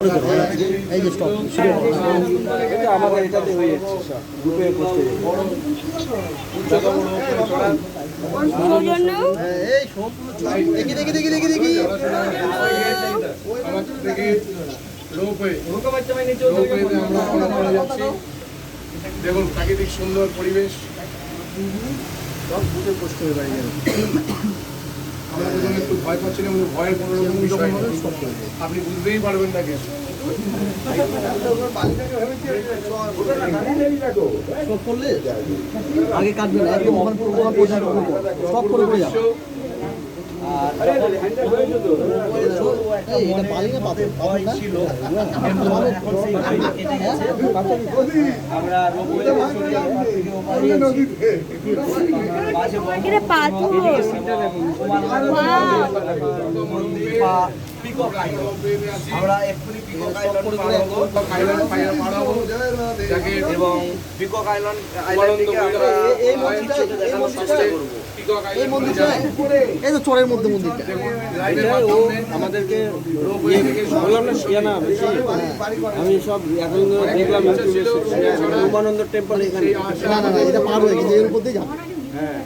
এই যে স্টপ এটা আমাদের এটাতে হয়ে যাচ্ছে গ্রুপে করতে দেখি দেখি দেখি দেখি দেখি। দেখুন প্রাকৃতিক সুন্দর পরিবেশ। সব বুঝে কষ্ট হয়ে বাড়ি যখন একটু ভয় পাচ্ছেন এবং ভয়ের কোনো রকম বিষয় আপনি বুঝতেই পারবেন না করলে? আগে কাটবে না একদম করে করে যাও এই এটা পালি না পাথর পাথর না এটা পাথর আমরা এক্ষুনি পিকক আইল্যান্ড পার হব। আইল্যান্ড ফাইয়ার মারাবো যাকে এবং পিকক আইল্যান্ড উমানন্দ আমরা এই মন্দিরটা এই মন্দিরটা এই মন্দিরটা এই তো চরের মধ্যে মন্দিরটা। ও আমাদেরকে বললাম না ইয়ে না আমি সব ধরে দেখলাম উমানন্দ টেম্পল এখানে। না না না এটা পার হয়ে গেছে এর উপর দিয়ে যাব হ্যাঁ।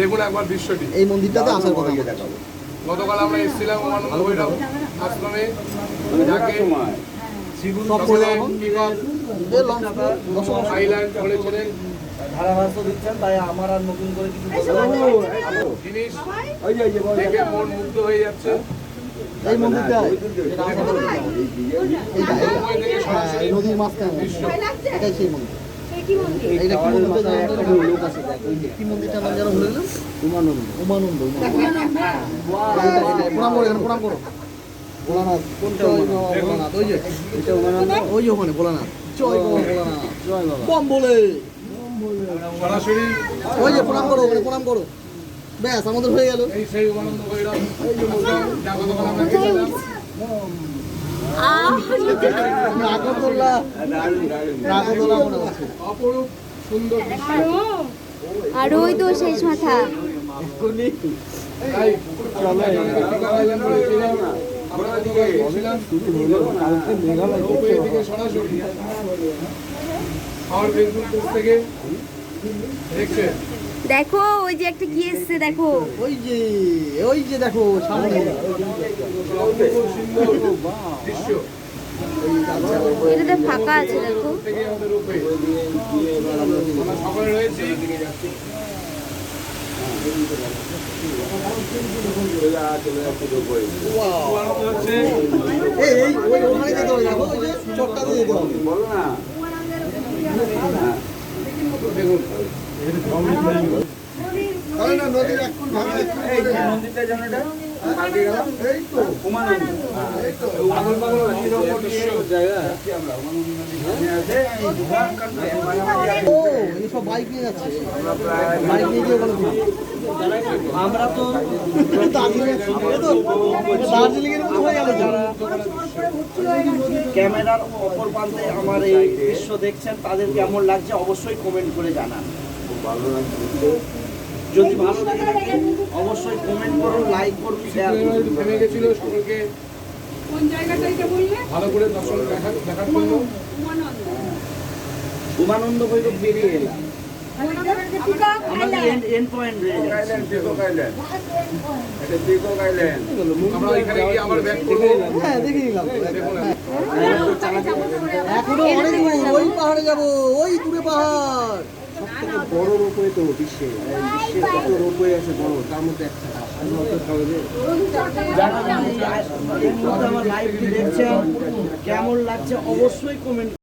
দেখুন একবার দৃশ্যটি। এই মন্দিরটাতে আসার কথা। আমাদের। গতকাল আমরা এসেছিলাম আশ্রমে যাকে সকলে আইল্যান্ড ধারাভাষ্য দিচ্ছেন তাই আমার আর নতুন করে কিছু। জিনিস দেখে মন মুগ্ধ হয়ে যাচ্ছে এই মন্দিরটা হ্যাঁ নদীর মাঝখানে দৃশ্য এটাই সেই মন্দির প্রণাম করো প্রণাম করো। ভোলানাথ জয় বাবা ভোলানাথ ওই যে ওই যে ওখানে ভোলানাথ জয় বাবা ভোলানাথ জয় বলে ওই যে প্রণাম করো ওখানে প্রণাম করো। ব্যাস আমাদের হয়ে গেল। এই সেই উমানন্দ ভৈরব। যা মনে হচ্ছে। অপরূপ সুন্দর আর ওই তো শেষ মাথা। রোপওয়ে থেকে দেখো ওই যে একটা কি এসছে দেখো। ওই যে ওই যে দেখো সামনে। এটাতে ফাঁকা আছে দেখো। এই এই ওখানে যেতে হবে দেখো ওই যে চটটাতে যেতে হবে। দেখুন মন্দিরটা এটা পাগল পাগল জায়গা এই সব আমরা তো দার্জিলিং ক্যামেরার অপর প্রান্তে আমার এই দৃশ্য দেখছেন, তাদের কেমন লাগছে অবশ্যই কমেন্ট করে জানান। যদি ভালো লাগে, অবশ্যই কমেন্ট করুন লাইক করুন শেয়ার করুন। একটু থেমে গেছিল সকলকে ভালো করে দর্শন দেখা দেখার জন্য। উমানন্দ ভৈরব বেরিয়ে এলাম এখানে হ্যাঁ এখনও অনেক ওই পাহাড়ে যাব ওই দূরে পাহাড়। বড় রোপওয়ে তো বিশ্বে বিশ্বে কত রোপওয়ে আছে বড় তার মধ্যে একটা আমার কেমন লাগছে অবশ্যই কমেন্ট